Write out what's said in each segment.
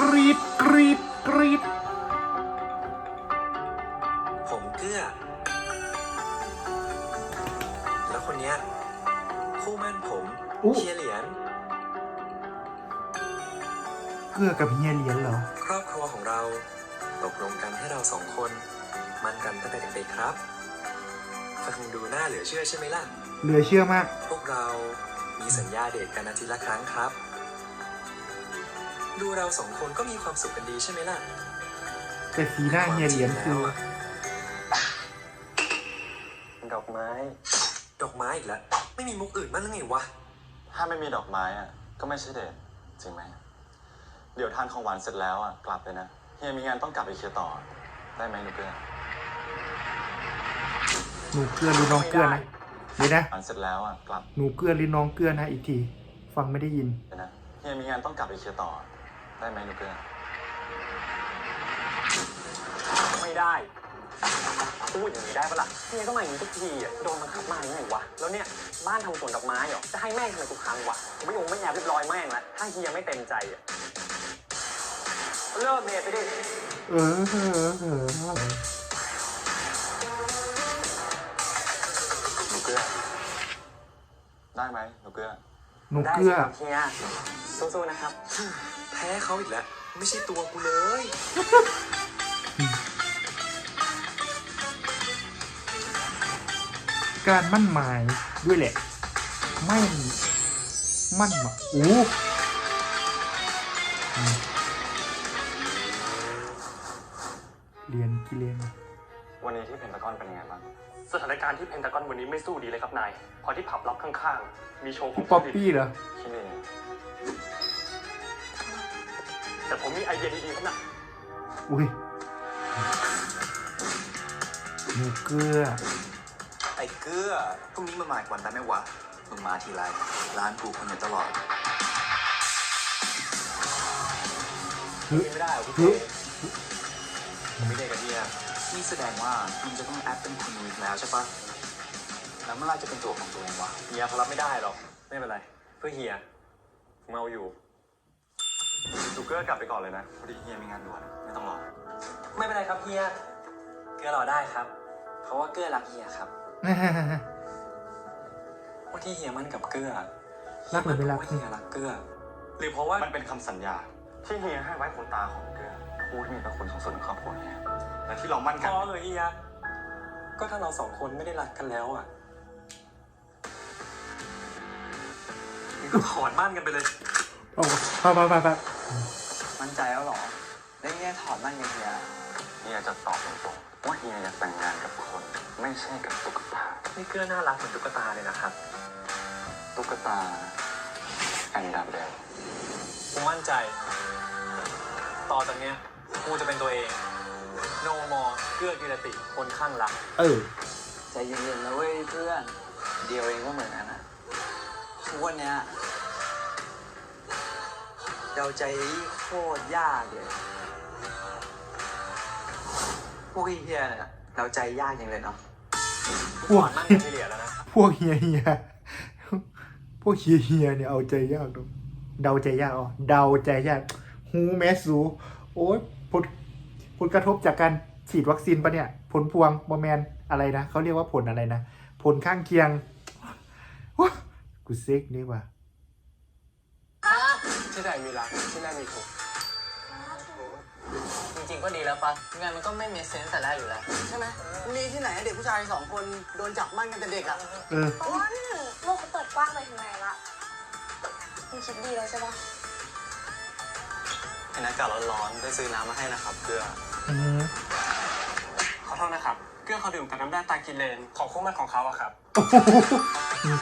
กรีดกรีดกรีดผมเกื้อ แล้วคนเนี้ยคู่มั่นผมอุ๊ เชียร์เหรียญเกื้อกับเฮียเหรียญเหรอ ครอบครัวของเรา ตกลงกันให้เราสองคน มันกันตั้งแต่เด็กๆครับฟังดูน่าเหลือเชื่อใช่ไหมล่ะ เหลือเชื่อมาก พวกเรามีสัญญาเดทกันอาทิตย์ละครั้งครับ ดูเราสองคนก็มีความสุขกันดีใช่ไหมล่ะแต่สีหน้าเฮียเหรียญคือ ดอกไม้ ดอกไม้อีกแล้วไม่มีมุกอื่นมั้างหรือไงวะ ถ้าไม่มีดอกไม้อะ ก็ไม่ใช่เดทจริงไหม เดี๋ยวทานของหวานเสร็จแล้วอะ กลับเลยนะ เฮียมีงานต้องกลับไปเคลียร์ต่อ ได้ไหมหนูเกลือหนูเกลือหรือน้องเกลือนะเดี๋ยวนะหวานเสร็จแล้วอะ กลับหนูเกลือหรือน้องเกลือนะอีกที ฟังไม่ได้ยินเลยนะ เฮียมีงานต้องกลับไปเคลียร์ต่อ ได้ไหมหนูเกลือไม่ได้พูดอย่างนี้ได้ปะล่ะเมียก็มาอย่างนี้ทุกทีอะโดนบังคับมาอย่างไงวะแล้วเนี่ยบ้านทำสวนดอกไม้เหรอจะให้แม่งทำไมทุกครั้งวะผมไม่ยงไม่แอบเรียบร้อยแม่งละถ้าเฮียไม่เต็มใจอะเลิกเดทไปดิเออเออเออหนูเกลือได้ไหมหนูเกลือหนูได้เกลือ สิครับเฮียสู้ๆนะครับแพ้เขาอีกแล้ว ไม่ใช่ตัวกูเลย การมั่นหมายด้วยแหละ ไม่มั่นหมายโอ้อืมเรียนกี่เรียนวันนี้ที่เพนตากอนเป็นยังไงบ้างสถานการณ์ที่เพนทากอนวันนี้ไม่สู้ดีเลยครับนายพอที่ผับลับข้างๆ มีโชว์ขอพี่งป๊อปปี้เหรอที่นี่ แต่ผมมีไอเดียดีๆครับนะอุ้ยหนูเกลือ ไอ้เกื้อพรุ่งนี้มาหมายวันได้ไหมวะมึงมาทีไรร้านกูคนอยู่ตลอดฮึ ไม่ได้หรอพี่ฮึเต้ผมไม่ได้กับเฮียนี่แสดงว่ามึงจะต้องแอปเป็นคุณอีกแล้วใช่ปะแล้วเมื่อไหรจะเป็นตัวของตัวเองวะเฮียเขารับไม่ได้หรอกไม่เป็นไร เพื่อเฮียผมเอาอยู่หนู เกลือกลับไปก่อนเลยนะพอดีเฮียมีงานด่วนไม่ต้องรอ ไม่เป็นไรครับเฮีย เกื้อรอได้ครับ เพราะว่าเกื้อรักเฮียครับ ว่าที่เฮียมั่นกับเกื้อรักหรือไม่รัก ว่าเฮียรักเกื้อหรือเพราะว่ามันเป็นคำสัญญา ที่เฮียให้ไว้คนตาของเกลือผู้ที่มีพระคุณสูงสุดในครอบครัวเฮียและที่เรามั่นพกัน อเลยเฮีย ก็ถ้าเราสองคนไม่ได้รักกันแล้วอะงั้นก็ถอนมั่นกันไปเลย โอ้พอพอพอพอ มั่นใจแล้วเหรอ แล้วเนี่ยถอดมั่นยังไงอะเฮียจะตอบตรงๆว่าเฮียอยากแต่งงานกับคน ไม่ใช่กับตุ๊กตานี่เกื้อน่ารักเหมือนตุ๊กตาเลยนะครับ ตุ๊กตาแอนดับเดลกูมั่นใจ ต่อจากเนี้ยกูจะเป็นตัวเอง โนมอเกื้อกิรติคนข้างรัก เออใจเย็นๆนะเว้ยเพื่อน เดียวเองก็เหมือนกันนะทุกวันเนี้ย เดาใจโคตรยากเลยพวกเฮียเนี่ยเดาใจยากอย่างเลยเนาะพวกถอนมั่นกับพี่เหลียแล้วนะพวกเฮียเฮียพวกเฮียเฮียเนี่ยเอาใจยากเนอะเดาใจยากอ๋อเดาใจยากฮูแมสซูโอ้ยผลผลกระทบจากการฉีดวัคซีนปะเนี่ย ผลพวงบอแมนอะไรนะเขาเรียกว่าผลอะไรนะ ผลข้างเคียงว้ากูเซ็กนี่ว่ะ ที่ใดมีรักที่นั่นมีทุกข์จริงๆก็ดีแล้วปะงานมันก็ไม่เมสเซนแต่แรกอยู่แล้ว ใช่ไหมมีที่ไหนเด็กผู้ชายสองคนโดนจับมั่นกันแต่เด็กอะเอออ้นโลกเขาเปิดกว้างไปถึงไหนละมึงคิดดีแล้วใช่ปะเห็นอากาศร้อนๆได้ซื้อน้ำมาให้นะครับเกลืออืมขอโทษนะครับ เกื้อเขาดื่มกับน้ำแร่ตากินเลนของคู่มั่นของเขาอะครับมึง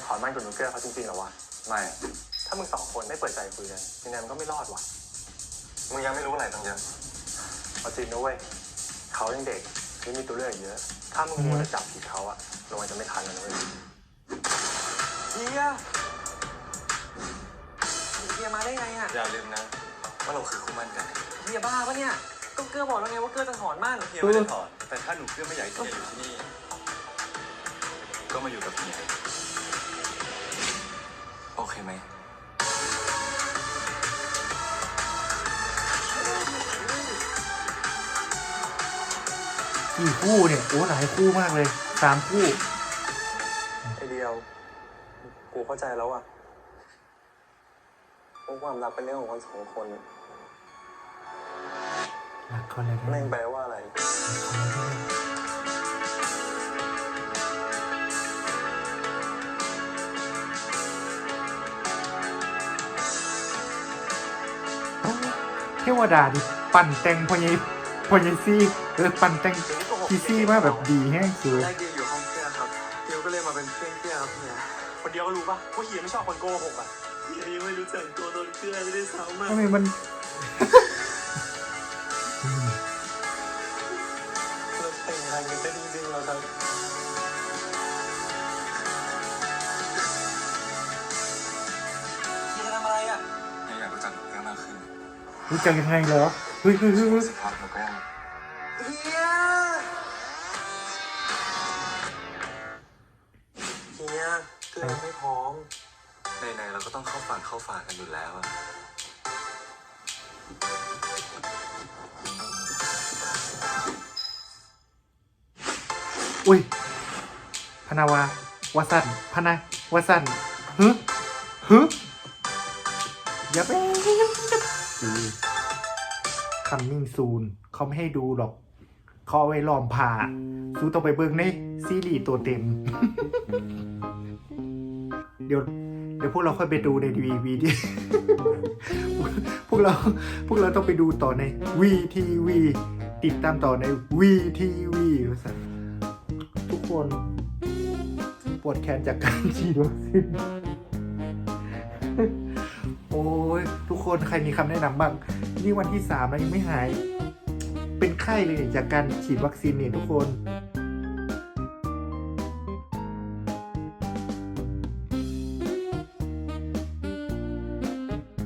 จะถอนมั่นกับหนูเกื้อเขาจริงๆเหรอวะ ไม่ ถ้ามึงสองคนไม่เปิดใจคุยกันยังไงมันก็ไม่รอดว่ะ มึงยังไม่รู้อะไรตั้งเยอะเอาจริงนะเว้ยเขายังเด็กยังมีตัวเลือกอีกเยอะ ถ้ามึงมัวจะจับผิดเขาอะระวังจะไม่ทันกันนะเว้ยเฮียเฮียมาได้ไงอะอย่าลืมนะว่าเราคือคู่มั่นกันเฮียบ้าปะเนี่ยก็เกื้อบอกแล้วไงว่าเกื้อจะถอนมั่นเฮียไม่ได้ถอนแต่ถ้าหนูเพื่อนไม่อยากให้เฮียอยู่ที่นี่ ก็มาอยู่กับเฮีย ไหมกี่คู่เนี่ยโอ้หลายคู่มากเลยสามคู่ไอเดียว กูเข้าใจแล้วอะว่าความรักเป็นเรื่องของคนสองคนรักคนเลยแม่งแปลว่าอะไร วดาดิปั่นแต่งพญายพญายซี่เออปั่นแต่งพีซี่มากแบบดีแห้งสวยแรกเดียวอยู่ห้องเสื้อครับเดียวก็เลยมาเป็นเพื่อนเพื่อนครับเนี่ยคนเดียวก็รู้ปะว่าเฮียไม่ชอบคนโกหกอะเฮียยังไม่รู้จักตัวตนเพื่อนเลยด้วยซ้ำอะทำไมมัน รู้จักยังไงเหรอเฮ้ยเฮ้ยเฮ้ยเฮ้ยเฮียเฮียเกลือยังไม่พร้อมในๆเราก็ต้องเข้าฝันเข้าฝากันอยู่แล้วอะอุ้ยพนาวาวาสันพนาวาสันฮึฮึอย่าไป คัมมิ่งซูนเขาไม่ให้ดูหรอก เขาเอาไว้ล้อมผ่าซูต้องไปเบิ่งในซีรีส์ตัวเต็ม เดี๋ยว เดี๋ยวพวกเราค่อยไปดูในดีวีดีพวกเราพวกเราต้องไปดูต่อในวีทีวีติดตามต่อในวีทีวีทุกคนปวดแขนจากการฉีดวัคซีนโอ้ยทุก คนใครมีคำแนะนำบ้าง นี่วันที่สามแล้วยังไม่หาย เป็นไข้เลยจากการฉีดวัคซีนเนี่ยทุกคน